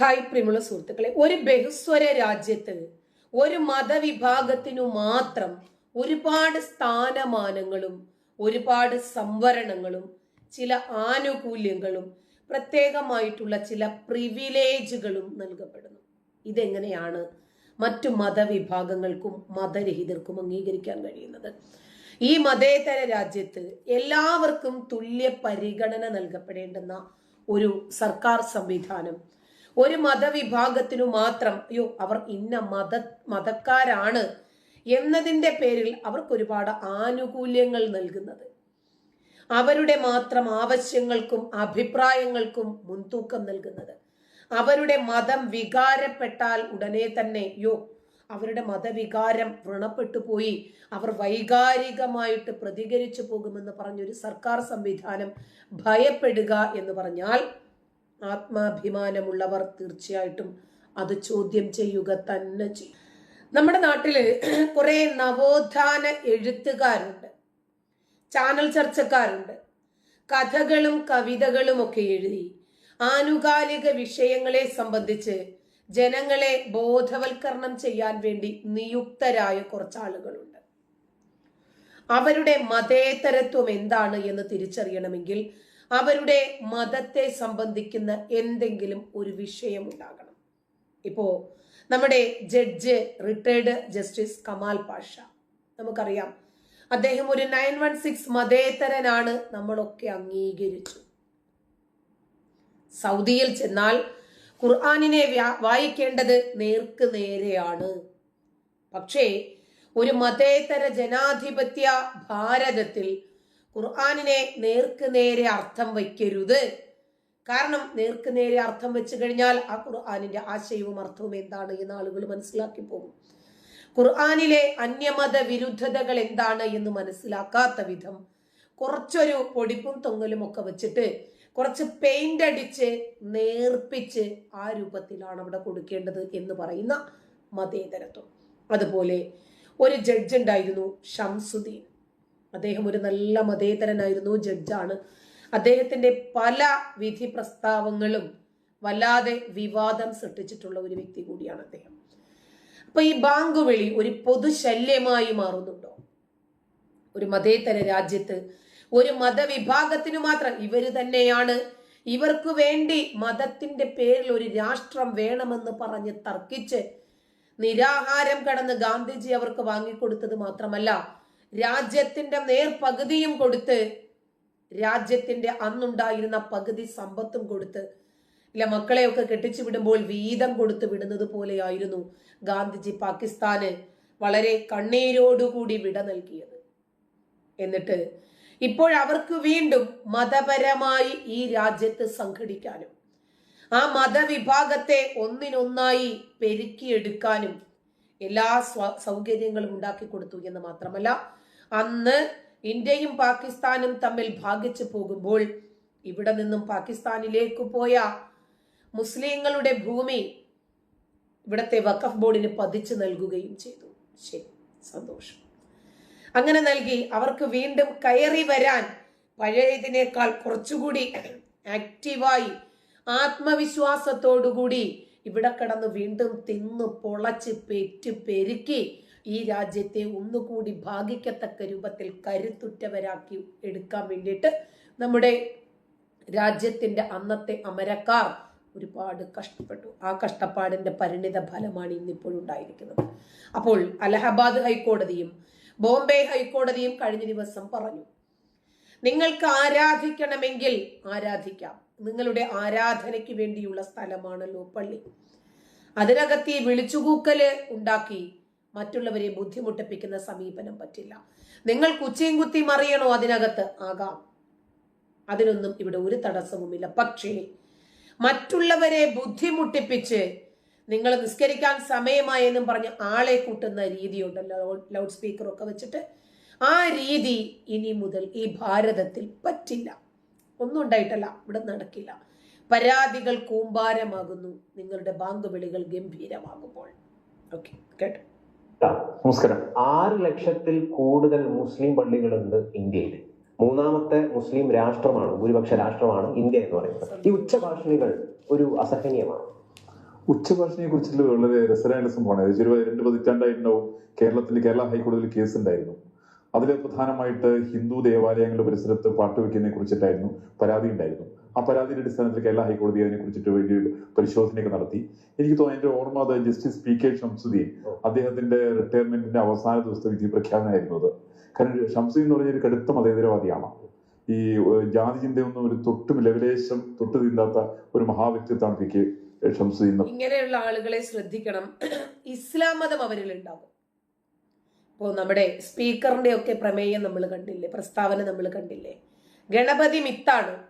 Hi പ്രിയമുള്ള സുഹൃത്തുക്കളെ ഒരു ബഹുസ്വര രാജ്യത്ത് ഒരു മതവിഭാഗത്തിനു മാത്രം ഒരുപാട് സ്ഥാനമാനങ്ങളും ഒരുപാട് സംവരണങ്ങളും ചില ആനുകൂല്യങ്ങളും പ്രത്യേകമായിട്ടുള്ള ചില പ്രിവിലേജുകളും നൽകപ്പെടുന്നു. ഇതെങ്ങനെയാണ് മറ്റു മതവിഭാഗങ്ങൾക്കും മതരഹിതർക്കും അംഗീകരിക്കാൻ കഴിയുന്നത്? ഈ മതേതര രാജ്യത്ത് എല്ലാവർക്കും തുല്യ പരിഗണന നൽകപ്പെടേണ്ടുന്ന ഒരു സർക്കാർ സംവിധാനം ഒരു മതവിഭാഗത്തിനു മാത്രം അയ്യോ അവർ ഇന്ന മത മതക്കാരാണ് എന്നതിന്റെ പേരിൽ അവർക്ക് ഒരുപാട് ആനുകൂല്യങ്ങൾ നൽകുന്നത്. അവരുടെ മാത്രം ആവശ്യങ്ങൾക്കും അഭിപ്രായങ്ങൾക്കും മുൻതൂക്കം നൽകുന്നത്. അവരുടെ മതം വികാരപ്പെട്ടാൽ ഉടനെ തന്നെ യോ അവരുടെ മതവികാരം വ്രണപ്പെട്ടു പോയി. അവർ വൈകാരികമായിട്ട് പ്രതികരിച്ചു പോകുമെന്ന് പറഞ്ഞൊരു സർക്കാർ സംവിധാനം ഭയപ്പെടുക എന്ന് പറഞ്ഞാൽ ആത്മാഭിമാനമുള്ളവർ തീർച്ചയായിട്ടും അത് ചോദ്യം ചെയ്യുക തന്നെ ചെയ്യും നമ്മുടെ നാട്ടിൽ കുറെ നവോത്ഥാന എഴുത്തുകാരുണ്ട്. ചാനൽ ചർച്ചക്കാരുണ്ട്. കഥകളും കവിതകളും ഒക്കെ എഴുതി ആനുകാലിക വിഷയങ്ങളെ സംബന്ധിച്ച് ജനങ്ങളെ ബോധവൽക്കരണം ചെയ്യാൻ വേണ്ടി നിയുക്തരായ കുറച്ചാളുകളുണ്ട്. അവരുടെ മതേതരത്വം എന്താണ് എന്ന് തിരിച്ചറിയണമെങ്കിൽ അവരുടെ മതത്തെ സംബന്ധിക്കുന്ന എന്തെങ്കിലും ഒരു വിഷയം ഉണ്ടാകണം. ഇപ്പോ നമ്മുടെ judge retired justice Kamal Pasha നമുക്കറിയാം. അദ്ദേഹം ഒരു നയൻ വൺ സിക്സ് മതേതരനാണ് നമ്മളൊക്കെ അംഗീകരിച്ചു. സൗദിയിൽ ചെന്നാൽ ഖുർആാനിനെ വായിക്കേണ്ടത് നേർക്ക് നേരെയാണ്. പക്ഷേ ഒരു മതേതര ജനാധിപത്യ ഭാരതത്തിൽ ഖുർആാനിനെ നേർക്ക് നേരെ അർത്ഥം വയ്ക്കരുത്. കാരണം നേർക്ക് നേരെ അർത്ഥം വെച്ച് കഴിഞ്ഞാൽ ആ ഖുർആാനിന്റെ ആശയവും അർത്ഥവും എന്താണ് എന്ന് ആളുകൾ മനസ്സിലാക്കി പോകും. ഖുർആാനിലെ അന്യമത വിരുദ്ധതകൾ എന്താണ് എന്ന് മനസ്സിലാക്കാത്ത വിധം കുറച്ചൊരു പൊടിപ്പും തൊങ്ങലും ഒക്കെ വെച്ചിട്ട് കുറച്ച് പെയിന്റ് അടിച്ച് നേർപ്പിച്ച് ആ രൂപത്തിലാണ് അവിടെ കൊടുക്കേണ്ടത് എന്ന് പറയുന്ന മതേതരത്വം. അതുപോലെ ഒരു ജഡ്ജ് ഉണ്ടായിരുന്നു ഷംസുദ്ദീൻ. അദ്ദേഹം ഒരു നല്ല മതേതരനായിരുന്നു ജഡ്ജാണ്. അദ്ദേഹത്തിന്റെ പല വിധി പ്രസ്താവങ്ങളും വല്ലാതെ വിവാദം സൃഷ്ടിച്ചിട്ടുള്ള ഒരു വ്യക്തി കൂടിയാണ് അദ്ദേഹം. അപ്പൊ ഈ ബാങ്ക് വിളി ഒരു പൊതുശല്യമായി മാറുന്നുണ്ടോ? ഒരു മതേതര രാജ്യത്ത് ഒരു മതവിഭാഗത്തിന് മാത്രം ഇവർ തന്നെയാണ് ഇവർക്ക് വേണ്ടി മതത്തിന്റെ പേരിൽ ഒരു രാഷ്ട്രം വേണമെന്ന് പറഞ്ഞ് തർക്കിച്ച് നിരാഹാരം കടന്ന് ഗാന്ധിജി അവർക്ക് വാങ്ങിക്കൊടുത്തത് മാത്രമല്ല രാജ്യത്തിന്റെ നേർപകുതിയും കൊടുത്ത് രാജ്യത്തിന്റെ അന്നുണ്ടായിരുന്ന പകുതി സമ്പത്തും കൊടുത്ത്. ഇല്ല മക്കളെയൊക്കെ കെട്ടിച്ചു വിടുമ്പോൾ വീതം കൊടുത്ത് വിടുന്നത് പോലെയായിരുന്നു ഗാന്ധിജി പാകിസ്ഥാന് വളരെ കണ്ണീരോടുകൂടി വിട നൽകിയത്. എന്നിട്ട് ഇപ്പോൾ അവർക്ക് വീണ്ടും മതപരമായി ഈ രാജ്യത്ത് സംഘടിക്കാനും ആ മതവിഭാഗത്തെ ഒന്നിനൊന്നായി പെരുക്കിയെടുക്കാനും എല്ലാ സൗകര്യങ്ങളും ഉണ്ടാക്കി കൊടുത്തു എന്ന് മാത്രമല്ല അന്ന് ഇന്ത്യയും പാകിസ്ഥാനും തമ്മിൽ ഭാഗിച്ചു പോകുമ്പോൾ ഇവിടെ നിന്നും പാകിസ്ഥാനിലേക്ക് പോയ മുസ്ലിങ്ങളുടെ ഭൂമി ഇവിടത്തെ വഖഫ് ബോർഡിന് പതിച്ചു നൽകുകയും ചെയ്തു. ശരി സന്തോഷം. അങ്ങനെ നൽകി അവർക്ക് വീണ്ടും കയറി വരാൻ പഴയതിനേക്കാൾ കുറച്ചുകൂടി ആക്റ്റീവായി ആത്മവിശ്വാസത്തോടുകൂടി ഇവിടെ കടന്ന് വീണ്ടും തിന്നു പൊളച്ച് പെറ്റ് പെരുക്കി ഈ രാജ്യത്തെ ഒന്നുകൂടി ഭാഗിക്കത്തക്ക രൂപത്തിൽ കരുത്തുറ്റവരാക്കി എടുക്കാൻ വേണ്ടിയിട്ട് നമ്മുടെ രാജ്യത്തിന്റെ അന്നത്തെ അമരക്കാർ ഒരുപാട് കഷ്ടപ്പെട്ടു. ആ കഷ്ടപ്പാടിന്റെ പരിണിത ഫലമാണ് ഇന്നിപ്പോൾ ഉണ്ടായിരിക്കുന്നത്. അപ്പോൾ അലഹബാദ് ഹൈക്കോടതിയും ബോംബെ ഹൈക്കോടതിയും കഴിഞ്ഞ ദിവസം പറഞ്ഞു നിങ്ങൾക്ക് ആരാധിക്കണമെങ്കിൽ ആരാധിക്കാം. നിങ്ങളുടെ ആരാധനയ്ക്ക് വേണ്ടിയുള്ള സ്ഥലമാണല്ലോ പള്ളി അതിനകത്ത് ഈ വിളിച്ചുകൂക്കൽ ഉണ്ടാക്കി മറ്റുള്ളവരെ ബുദ്ധിമുട്ടിപ്പിക്കുന്ന സമീപനം പറ്റില്ല. നിങ്ങൾ കുച്ചിയും കുത്തിയും അറിയണോ അതിനകത്ത്? ആകാം. അതിനൊന്നും ഇവിടെ ഒരു തടസ്സവുമില്ല. പക്ഷേ മറ്റുള്ളവരെ ബുദ്ധിമുട്ടിപ്പിച്ച് നിങ്ങൾ നിസ്കരിക്കാൻ സമയമായെന്നും പറഞ്ഞ് ആളെ കൂട്ടുന്ന രീതിയുണ്ടല്ലോ ലൗഡ് സ്പീക്കറൊക്കെ വെച്ചിട്ട്. ആ രീതി ഇനി മുതൽ ഈ ഭാരതത്തിൽ പറ്റില്ല. ഒന്നും ഉണ്ടായിട്ടല്ല. ഇവിടെ നടക്കില്ല. പരാതികൾ കൂമ്പാരമാകുന്നു. നിങ്ങളുടെ ബാങ്ക് വിളികൾ ഗംഭീരമാകുമ്പോൾ. ഓക്കെ കേട്ടോ. നമസ്കാരം. ആറ് ലക്ഷത്തിൽ കൂടുതൽ മുസ്ലിം പള്ളികളുണ്ട് ഇന്ത്യയിൽ മൂന്നാമത്തെ മുസ്ലിം രാഷ്ട്രമാണ് ഭൂരിപക്ഷ രാഷ്ട്രമാണ് ഇന്ത്യ എന്ന് പറയുന്നത്. ഈ ഉച്ചഭാഷണികൾ ഒരു അസഹനീയമാണ്. ഉച്ചഭാഷണിയെ കുറിച്ചുള്ള വളരെ രസകരമായ സംഭവമാണ്. ഏകദേശം ഒരു രണ്ട് പതിറ്റാണ്ടായിട്ടുണ്ടാവും കേരളത്തിൽ കേരള ഹൈക്കോടതിയിൽ കേസ് ഉണ്ടായിരുന്നു. അതിൽ പ്രധാനമായിട്ട് ഹിന്ദു ദേവാലയങ്ങളുടെ പരിസരത്ത് പാട്ടുവെക്കുന്നതിനെ കുറിച്ചിട്ടായിരുന്നു പരാതി ഉണ്ടായിരുന്നു. ആ പരാതിയുടെ അടിസ്ഥാനത്തിൽ കേരള ഹൈക്കോടതി അതിനെ കുറിച്ചിട്ട് വലിയ പരിശോധനയൊക്കെ നടത്തി. എനിക്ക് തോന്നുന്നു എന്റെ ഓർമ്മ അത് ജസ്റ്റിസ് പി കെ ഷംസുദ്ദീൻ അദ്ദേഹത്തിന്റെ റിട്ടയർമെന്റിന്റെ അവസാന ദിവസത്തെ വിധി പ്രഖ്യാപനമായിരുന്നു അത്. കാരണം ഷംസുദ്ദീൻ എന്ന് പറഞ്ഞ ഒരു കടുത്ത മതേതരവാദിയാണ്. ഈ ജാതി ചിന്തയൊന്നും ഒരു തൊട്ടും ലവലേശം തൊട്ട് തീണ്ടാത്ത ഒരു മഹാവ്യക്തിത്വമാണ് പി കെ ഷംസുദ്ദീൻ ഇങ്ങനെയുള്ള ആളുകളെ ശ്രദ്ധിക്കണം. ഇസ്ലാം മതം അവരിൽ ഉണ്ടാകും ഇപ്പോൾ നമ്മുടെ സ്പീക്കറിന്റെ ഒക്കെ പ്രമേയം നമ്മൾ കണ്ടില്ലേ? പ്രസ്താവന നമ്മൾ കണ്ടില്ലേ? ഗണപതി മിത്താണ്.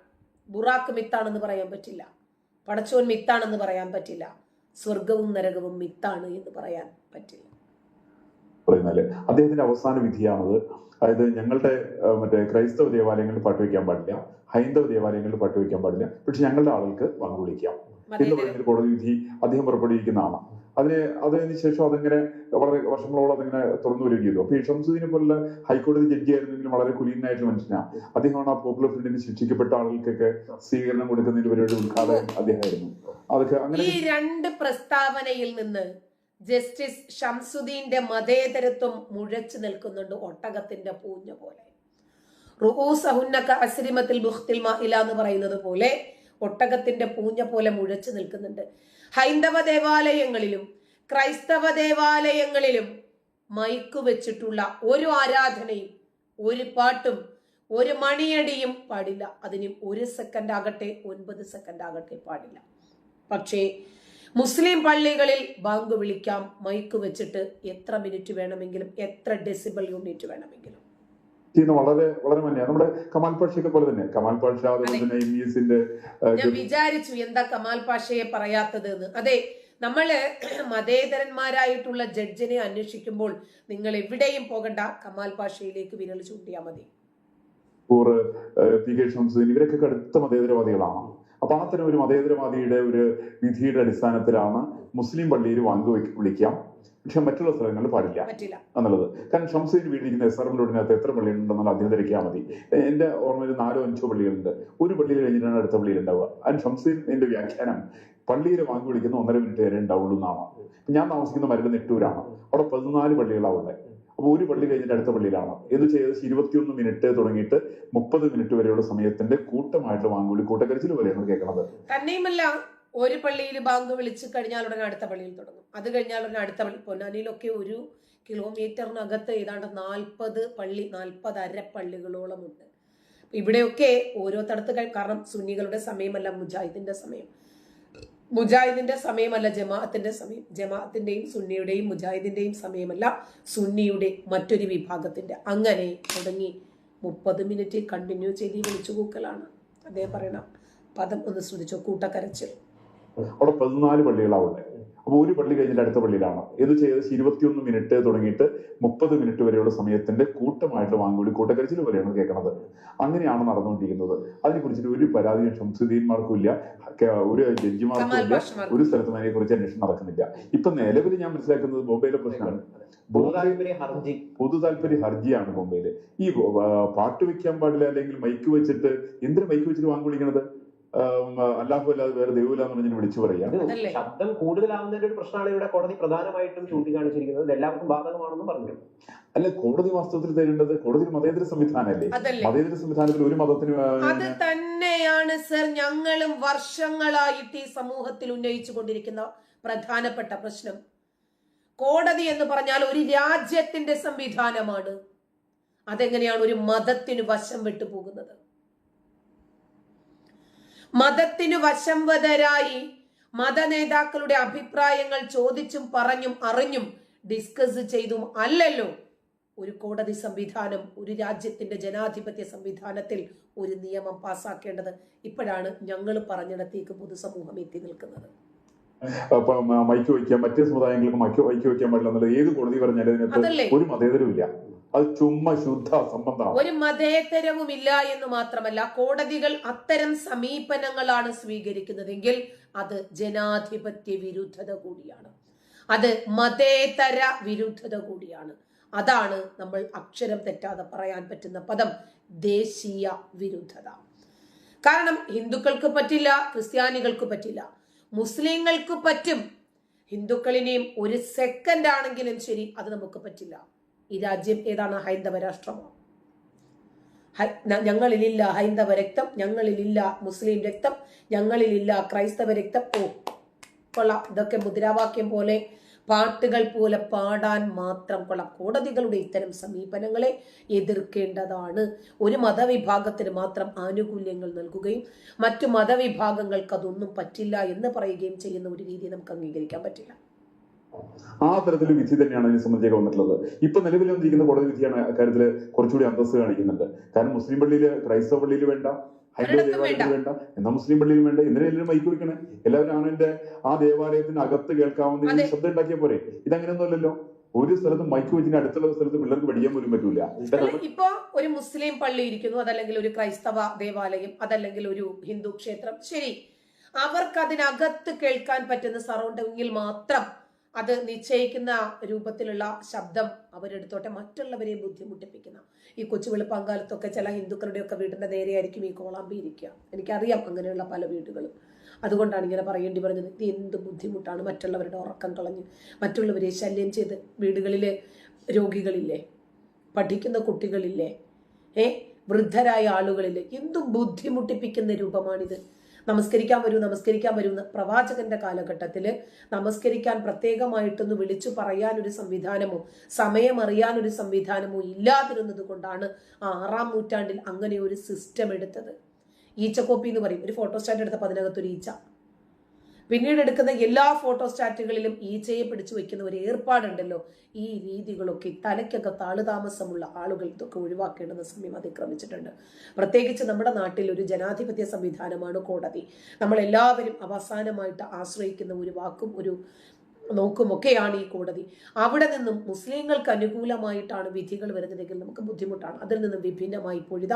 ബുറാക്ക് മിത്താണെന്ന് പറയാൻ പറ്റില്ല. പടച്ചോൻ മിത്താണെന്ന് പറയാൻ പറ്റില്ല. സ്വർഗവും നരകവും മിത്താണ് എന്ന് പറയാൻ പറ്റില്ല. പറയുന്നല്ലേ അദ്ദേഹത്തിന്റെ അവസാന വിധിയാണത്. അതായത് ഞങ്ങളുടെ മറ്റേ ക്രൈസ്തവ ദേവാലയങ്ങളിൽ പാട്ട് വയ്ക്കാൻ പാടില്ല. ഹൈന്ദവ ദേവാലയങ്ങളിൽ പാട്ട് വയ്ക്കാൻ പാടില്ല. പക്ഷെ ഞങ്ങളുടെ ആളുകൾക്ക് വിളിക്കാം എന്ന് പറയുന്ന കോടതി വിധി അദ്ദേഹം പുറപ്പെടുവിക്കുന്നതാണ്. അതിന് അതിന് ശേഷം അതിങ്ങനെ വളരെ വർഷങ്ങളോളം അതിങ്ങനെ തുറന്നു വരികയും ചെയ്തു. അപ്പൊ ഷംസുദ്ദീനെ പോലുള്ള ഹൈക്കോടതി ജഡ്ജി ആയിരുന്നെങ്കിലും വളരെ കുലീനായിട്ടുള്ള മനുഷ്യനാണ്. അദ്ദേഹമാണ് ആ പോപ്പുലർ ഫ്രണ്ടിന് ശിക്ഷിക്കപ്പെട്ട ആളുകൾക്കൊക്കെ സ്വീകരണം കൊടുക്കുന്നതിന് പരിപാടി ഉദ്ഘാടകൻ അദ്ദേഹമായിരുന്നു. അതൊക്കെ അങ്ങനെ ഈ രണ്ട് പ്രസ്താവനയിൽ നിന്ന് ജസ്റ്റിസ് ഷംസുദ്ദീന്റെ മതേതരത്വം മുഴച്ചു നിൽക്കുന്നുണ്ട് ഒട്ടകത്തിന്റെ പൂഞ്ഞ പോലെ. റുഊസഹുന്നക അസ്രിമത്തിൽ ബുഹ്തിൽ മഹില എന്ന് പറയുന്നത് പോലെ ഒട്ടകത്തിന്റെ പൂഞ്ഞ പോലെ മുഴച്ചു നിൽക്കുന്നുണ്ട്. ഹൈന്ദവ ദേവാലയങ്ങളിലും ക്രൈസ്തവ ദേവാലയങ്ങളിലും മൈക്ക് വെച്ചിട്ടുള്ള ഒരു ആരാധനയും ഒരു പാട്ടും ഒരു മണിയടിയും പാടില്ല. അതിന് ഒരു സെക്കൻഡ് ആകട്ടെ ഒൻപത് സെക്കൻഡ് ആകട്ടെ പാടില്ല. പക്ഷേ മുസ്ലിം പള്ളികളിൽ ബാങ്ക് വിളിക്കാം മൈക്ക് വെച്ചിട്ട് എത്ര മിനിറ്റ് വേണമെങ്കിലും എത്ര ഡെസിബൽ യൂണിറ്റ് വേണമെങ്കിലും. ചെയ്യുന്ന വളരെ വളരെ മന്യ നമ്മുടെ കമാൽ പാഷയൊക്കെ പോലെ തന്നെ. കമാൽ പാഷ അതുപോലെ തന്നെ ഞാൻ വിചാരിച്ചു എന്താ കമാൽ പാഷയെ പറയാത്തത് എന്ന് അതെ നമ്മൾ മതേതരന്മാരായിട്ടുള്ള ജഡ്ജിനെ അന്വേഷിക്കുമ്പോൾ നിങ്ങൾ എവിടെയും പോകണ്ട. കമാൽ പാഷയിലേക്ക് വിരൽ ചൂണ്ടിയാൽ മതി. പി കെ ഷംസുദ്ദീൻ ഇവരൊക്കെ കടുത്ത മതേതരവാദികളാണ്. അപ്പൊ അത്തരം ഒരു മതേതരവാദിയുടെ ഒരു വിധിയുടെ അടിസ്ഥാനത്തിലാണ് മുസ്ലിം പള്ളിയിൽ വാങ്ങി വിളിക്കാം. പക്ഷെ മറ്റുള്ള സ്ഥലങ്ങളിൽ പാടില്ല. എന്നുള്ളത്. കാരണം ഷംസുദ്ദീൻ വീടിരിക്കുന്ന എസ് ആർ എം റോഡിനകത്ത് എത്ര പള്ളികളുണ്ടെന്നാൽ അദ്ദേഹം തിരക്കിയാൽ മതി. എ- എന്റെ ഓർമ്മയിൽ നാലോ അഞ്ചോ പള്ളികളുണ്ട്. ഒരു പള്ളിയിൽ കഴിഞ്ഞിട്ടാണ് അടുത്ത പള്ളിയിൽ ഉണ്ടാവുക. അതിന് ഷംസുദ്ദീന്റെ വ്യാഖ്യാനം. പള്ളിയിൽ വാങ്ങി വിളിക്കുന്ന ഒന്നര മിനിറ്റ് വരെ ഉണ്ടാവുള്ളൂ എന്നാണ്. ഞാൻ താമസിക്കുന്ന മരുന്ന് നെട്ടൂരാണ്. അവിടെ പതിനാല് പള്ളികളാണ് ഉള്ളത്. അപ്പൊ ഒരു പള്ളി കഴിഞ്ഞിട്ട് അടുത്ത പള്ളിയിലാണ്. എന്ന് ചെയ്ത് ഇരുപത്തിയൊന്ന് മിനിറ്റ് തുടങ്ങിയിട്ട് മുപ്പത് മിനിറ്റ് വരെയുള്ള സമയത്തിന്റെ കൂട്ടമായിട്ട് വാങ്ങുകൂടി കൂട്ടക്കരച്ചിൽ പോലെയാണ് കേൾക്കുന്നത്. തന്നെയുമല്ല ഒരു പള്ളിയിൽ ബാങ്ക് വിളിച്ച് കഴിഞ്ഞാൽ ഉടനെ അടുത്ത പള്ളിയിൽ തുടങ്ങും. അത് കഴിഞ്ഞാൽ ഉടനെ അടുത്ത പള്ളി. പൊന്നാനിയിലൊക്കെ ഒരു കിലോമീറ്ററിനകത്ത് ഏതാണ്ട് നാൽപ്പത് പള്ളി നാൽപ്പത് അര പള്ളികളോളം ഉണ്ട്. ഇവിടെയൊക്കെ ഓരോ തടത്ത് കാരണം സുന്നികളുടെ സമയമല്ല മുജാഹിദിന്റെ സമയം. മുജാഹിദിന്റെ സമയമല്ല ജമാഅത്തിന്റെ സമയം. ജമാഅത്തിന്റെയും സുന്നിയുടെയും മുജാഹിദിന്റെയും സമയമല്ല സുന്നിയുടെ മറ്റൊരു വിഭാഗത്തിന്റെ. അങ്ങനെ തുടങ്ങി മുപ്പത് മിനിറ്റ് കണ്ടിന്യൂ ചെയ്ത് വിളിച്ചു കൂക്കലാണ് അദ്ദേഹം പറയണം. പദം ഒന്ന് ശ്രദ്ധിച്ചോ? കൂട്ടക്കരച്ചിൽ. അവിടെ പതിനാല് പള്ളികളാണ് ഉള്ളത് അപ്പോൾ ഒരു പള്ളി കഴിഞ്ഞിട്ട് അടുത്ത പള്ളിയിലാണ്. ഇത് ചെയ്ത് ഇരുപത്തിയൊന്ന് മിനിറ്റ് തുടങ്ങിയിട്ട് മുപ്പത് മിനിറ്റ് വരെയുള്ള സമയത്തിന്റെ കൂട്ടമായിട്ട് വാങ്ങുവിളി കൂട്ടക്കരച്ചിൽ പോലെയാണ് കേൾക്കുന്നത്. അങ്ങനെയാണ് നടന്നുകൊണ്ടിരിക്കുന്നത്. അതിനെ കുറിച്ചിട്ട് ഒരു പരാതിയും ശംസുദ്ദീന്മാർക്കും ഇല്ല. ക- ഒരു ജഡ്ജിമാർക്കും ഇല്ല. ഒരു സ്ഥലത്തും അതിനെ കുറിച്ച് അന്വേഷണം നടക്കുന്നില്ല. ഇപ്പൊ നിലവിൽ ഞാൻ മനസ്സിലാക്കുന്നത് ബോംബെയിലെ പ്രശ്നമാണ്. പൊതു താല്പര്യ ഹർജിയാണ് ബോംബെയിൽ. ഈ പാട്ട് വെക്കാൻ പാടില്ല അല്ലെങ്കിൽ മൈക്ക് വെച്ചിട്ട് എന്തിനു മൈക്ക് വെച്ചിട്ട് വാങ്ങി വിളിക്കണത് അല്ലാഹു അല്ലാതെ വേറെ ദൈവമില്ല എന്ന് പറഞ്ഞ് വിളിച്ചു പറയാം. ശബ്ദം കൂടുതലാവുന്നതിന്റെ ഒരു പ്രശ്നമാണ് ഇവിടെ കോടതി പ്രധാനമായിട്ടും ചൂണ്ടിക്കാണിച്ചിരിക്കുന്നത്. എല്ലാവർക്കും ബാധകമാണെന്ന് പറഞ്ഞു. അല്ല കോടതി വാസ്തവത്തിൽ തരേണ്ടത് കോടതി മതേതര സംവിധാനമല്ലേ? മതേതര സംവിധാനത്തിൽ ഒരു മതത്തിന് അത് തന്നെയാണ് സർ ഞങ്ങളും വർഷങ്ങളായിട്ട് ഈ സമൂഹത്തിൽ ഉന്നയിച്ചു കൊണ്ടിരിക്കുന്ന പ്രധാനപ്പെട്ട പ്രശ്നം. കോടതി എന്ന് പറഞ്ഞാൽ ഒരു രാജ്യത്തിന്റെ സംവിധാനമാണ്. അതെങ്ങനെയാണ് ഒരു മതത്തിന് വശം വിട്ടു പോകുന്നത്? മതത്തിനു വശംവതരായി മത നേതാക്കളുടെ അഭിപ്രായങ്ങൾ ചോദിച്ചും പറഞ്ഞും അറിഞ്ഞും ഡിസ്കസ് ചെയ്തും അല്ലല്ലോ. ഒരു കോടതി സംവിധാനം ഒരു രാജ്യത്തിന്റെ ജനാധിപത്യ സംവിധാനത്തിൽ ഒരു നിയമം പാസാക്കേണ്ടത് ഇപ്പോഴാണ് ഞങ്ങൾ പറഞ്ഞിടത്തേക്ക് പൊതുസമൂഹം എത്തി നിൽക്കുന്നത്. മൈക്ക് വയ്ക്കാൻ മറ്റേ സമുദായങ്ങൾക്ക് മൈക്ക് വയ്ക്കാൻ പാടില്ല ഏത് കോടതി പറഞ്ഞാലും ഒരു മതേതരവും ഇല്ല അത് ചുമ്മാ ശുദ്ധ സംബന്ധമാണ്. ഒരു മതേതരവുമില്ല എന്ന് മാത്രമല്ല കോടതികൾ അത്തരം സമീപനങ്ങളാണ് സ്വീകരിക്കുന്നതെങ്കിൽ അത് ജനാധിപത്യ വിരുദ്ധത കൂടിയാണ്. അത് മതേതര വിരുദ്ധത കൂടിയാണ്. അതാണ് നമ്മൾ അക്ഷരം തെറ്റാതെ പറയാൻ പറ്റുന്ന പദം ദേശീയ വിരുദ്ധത. കാരണം ഹിന്ദുക്കൾക്ക് പറ്റില്ല ക്രിസ്ത്യാനികൾക്ക് പറ്റില്ല. മുസ്ലിങ്ങൾക്ക് പറ്റും. ഹിന്ദുക്കളിനെയും ഒരു സെക്കൻഡ് ആണെങ്കിലും ശരി അത് നമുക്ക് പറ്റില്ല. ഈ രാജ്യം ഏതാണ്? ഹൈന്ദവ രാഷ്ട്രമാണ് ഞങ്ങളിലില്ല ഹൈന്ദവ രക്തം ഞങ്ങളിലില്ല മുസ്ലിം രക്തം ഞങ്ങളിലില്ല ക്രൈസ്തവ രക്തം. ഓ കൊള്ളാം. ഇതൊക്കെ മുദ്രാവാക്യം പോലെ പാട്ടുകൾ പോലെ പാടാൻ മാത്രം കൊള്ളാം. കോടതികളുടെ ഇത്തരം സമീപനങ്ങളെ എതിർക്കേണ്ടതാണ്. ഒരു മതവിഭാഗത്തിന് മാത്രം ആനുകൂല്യങ്ങൾ നൽകുകയും മറ്റു മതവിഭാഗങ്ങൾക്ക് അതൊന്നും പറ്റില്ല എന്ന് പറയുകയും ചെയ്യുന്ന ഒരു രീതി നമുക്ക് അംഗീകരിക്കാൻ പറ്റില്ല. ആ തരത്തിലുള്ള വിധി തന്നെയാണ് അതിനെ സംബന്ധിച്ചൊക്കെ വന്നിട്ടുള്ളത്. ഇപ്പൊ നിലവിൽ വന്നിരിക്കുന്ന കോടതി വിധിയാണ് അക്കാര്യത്തിൽ കുറച്ചുകൂടി അന്തസ്സ് കാണിക്കുന്നുണ്ട്. കാരണം മുസ്ലിം പള്ളിയിൽ ക്രൈസ്തവ പള്ളിയിൽ വേണ്ട ഹൈന്ദവ ദേവാലയത്തിൽ വേണ്ട. എന്നാ മുസ്ലിം പള്ളിയിൽ വേണ്ട എന്തിനാ എല്ലാവരും മൈക്ക് വിളിക്കണേ? എല്ലാവരും ആണിന്റെ ആ ദേവാലയത്തിന് അകത്ത് കേൾക്കാവുന്ന. രീതിയിൽ ശബ്ദം ഉണ്ടാക്കിയ പോരെ? ഇതങ്ങനെയൊന്നുമല്ലല്ലോ. ഒരു സ്ഥലത്ത് മൈക്ക് വെച്ചിട്ട് അടുത്തുള്ള സ്ഥലത്ത് പിള്ളേർക്ക് പഠിക്കാൻ പോലും പറ്റൂല. ഇപ്പൊ ഒരു മുസ്ലിം പള്ളി ഇരിക്കുന്നു അതല്ലെങ്കിൽ ഒരു ക്രൈസ്തവ ദേവാലയം അതല്ലെങ്കിൽ ഒരു ഹിന്ദു ക്ഷേത്രം. ശരി. അവർക്ക് അതിനകത്ത് കേൾക്കാൻ പറ്റുന്ന സറൗണ്ടിങ്ങിൽ മാത്രം അത് നിശ്ചയിക്കുന്ന രൂപത്തിലുള്ള ശബ്ദം അവരെടുത്തോട്ടെ മറ്റുള്ളവരെ ബുദ്ധിമുട്ടിപ്പിക്കുന്ന. ഈ കൊച്ചു വെളുപ്പാങ്കാലത്തൊക്കെ ചില ഹിന്ദുക്കളുടെ ഒക്കെ വീടിന്റെ നേരെയായിരിക്കും ഈ കോളാമ്പി ഇരിക്കുക. എനിക്കറിയാം അങ്ങനെയുള്ള പല വീടുകളും. അതുകൊണ്ടാണ് ഇങ്ങനെ പറയേണ്ടി പറഞ്ഞത്. ഇത് എന്ത് ബുദ്ധിമുട്ടാണ് മറ്റുള്ളവരുടെ ഉറക്കം കളഞ്ഞ്. മറ്റുള്ളവരെ ശല്യം ചെയ്ത് വീടുകളിലെ രോഗികളില്ലേ പഠിക്കുന്ന കുട്ടികളില്ലേ ഏ വൃദ്ധരായ ആളുകളില്ലേ എന്തും ബുദ്ധിമുട്ടിപ്പിക്കുന്ന രൂപമാണിത്. നമസ്കരിക്കാൻ വരൂ നമസ്കരിക്കാൻ വരൂ എന്ന് പ്രവാചകന്റെ കാലഘട്ടത്തിൽ നമസ്കരിക്കാൻ പ്രത്യേകമായിട്ടൊന്ന് വിളിച്ചു പറയാൻ ഒരു സംവിധാനമോ സമയമറിയാൻ ഒരു സംവിധാനമോ ഇല്ലാതിരുന്നത് കൊണ്ടാണ് ആറാം നൂറ്റാണ്ടിൽ അങ്ങനെ ഒരു സിസ്റ്റം എടുത്തത്. ഈച്ചക്കോപ്പി എന്ന് പറയും. ഒരു ഫോട്ടോ സ്റ്റാറ്റ് എടുത്തപ്പോൾ അതിനകത്തൊരു ഈച്ച. പിന്നീട് എടുക്കുന്ന എല്ലാ ഫോട്ടോസ്റ്റാറ്റുകളിലും ഈച്ചയെ പിടിച്ചു വെക്കുന്ന ഒരു ഏർപ്പാടുണ്ടല്ലോ. ഈ രീതികളൊക്കെ തലയ്ക്കൊക്കെ താളുതാമസമുള്ള ആളുകൾ ഇതൊക്കെ ഒഴിവാക്കേണ്ടുന്ന സമയം അതിക്രമിച്ചിട്ടുണ്ട്. പ്രത്യേകിച്ച് നമ്മുടെ നാട്ടിൽ ഒരു ജനാധിപത്യ സംവിധാനമാണ് കോടതി. നമ്മളെല്ലാവരും അവസാനമായിട്ട് ആശ്രയിക്കുന്ന ഒരു വാക്കും ഒരു നോക്കുമൊക്കെയാണ് ഈ കോടതി. അവിടെ നിന്നും മുസ്ലിങ്ങൾക്ക് അനുകൂലമായിട്ടാണ് വിധികൾ വരുന്നതെങ്കിൽ നമുക്ക് ബുദ്ധിമുട്ടാണ്. അതിൽ നിന്നും വിഭിന്നമായി പൊഴുത.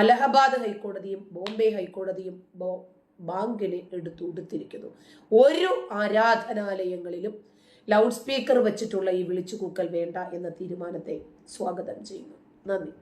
അലഹബാദ് ഹൈക്കോടതിയും ബോംബെ ഹൈക്കോടതിയും ബോ ബാങ്കിനെ എടുത്തു ഉടുത്തിരിക്കുന്നു. ഒരു ആരാധനാലയങ്ങളിലും ലൗഡ് സ്പീക്കർ വെച്ചിട്ടുള്ള ഈ വിളിച്ചുകൂക്കൽ വേണ്ട എന്ന തീരുമാനത്തെ സ്വാഗതം ചെയ്യുന്നു. നന്ദി.